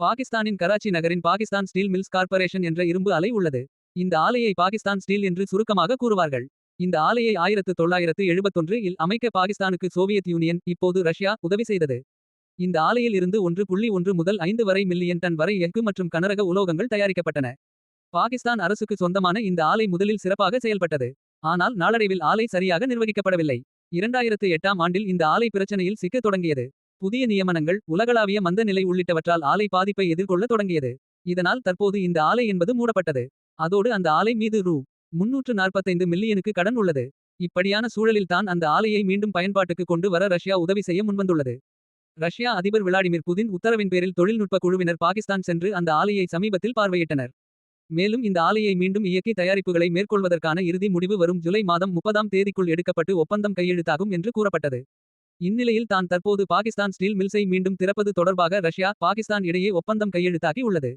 பாகிஸ்தானின் கராச்சி நகரின் Pakistan steel mills corporation என்ற இரும்பு ஆலை உள்ளது. இந்த ஆலையை பாகிஸ்தான் ஸ்டீல் என்று சுருக்கமாக கூறுவார்கள். இந்த ஆலையை ஆயிரத்து தொள்ளாயிரத்து எழுபத்தொன்று இல் அமைக்க பாகிஸ்தானுக்கு சோவியத் யூனியன் இப்போது ரஷ்யா உதவி செய்தது. இந்த ஆலையில் இருந்து ஒன்று புள்ளி ஒன்று முதல் ஐந்து வரை மில்லியன் டன் வரை எஃகு மற்றும் கனரக உலோகங்கள் தயாரிக்கப்பட்டன. பாகிஸ்தான் அரசுக்கு சொந்தமான இந்த ஆலை முதலில் சிறப்பாக செயல்பட்டது. ஆனால் நாளடைவில் ஆலை சரியாக நிர்வகிக்கப்படவில்லை. இரண்டாயிரத்து எட்டாம் ஆண்டில் இந்த ஆலை பிரச்சனையில் சிக்கத் தொடங்கியது. புதிய நியமனங்கள் உலகளாவிய மந்த நிலை உள்ளிட்டவற்றால் ஆலை பாதிப்பை எதிர்கொள்ளத் தொடங்கியது. இதனால் தற்போது இந்த ஆலை என்பது மூடப்பட்டது. அதோடு அந்த ஆலை மீது ரூ. முன்னூற்று நாற்பத்தைந்து மில்லியனுக்கு கடன் உள்ளது. இப்படியான சூழலில் தான் அந்த ஆலையை மீண்டும் பயன்பாட்டுக்கு கொண்டு வர ரஷ்யா உதவி செய்ய முன்வந்துள்ளது. ரஷ்யா அதிபர் விளாடிமிர் புதின் உத்தரவின் பேரில் தொழில்நுட்ப குழுவினர் பாகிஸ்தான் சென்று அந்த ஆலையை சமீபத்தில் பார்வையிட்டனர். மேலும் இந்த ஆலையை மீண்டும் இயக்கி தயாரிப்புகளை மேற்கொள்வதற்கான இறுதி முடிவு வரும் ஜூலை மாதம் முப்பதாம் தேதிக்குள் எடுக்கப்பட்டு ஒப்பந்தம் கையெழுத்தாகும் என்று கூறப்பட்டது. இந்நிலையில் தான் தற்போது பாகிஸ்தான் ஸ்டீல் மில்ஸை மீண்டும் திறப்பது தொடர்பாக ரஷ்யா பாகிஸ்தான் இடையே ஒப்பந்தம் கையெழுத்தாகி உள்ளது.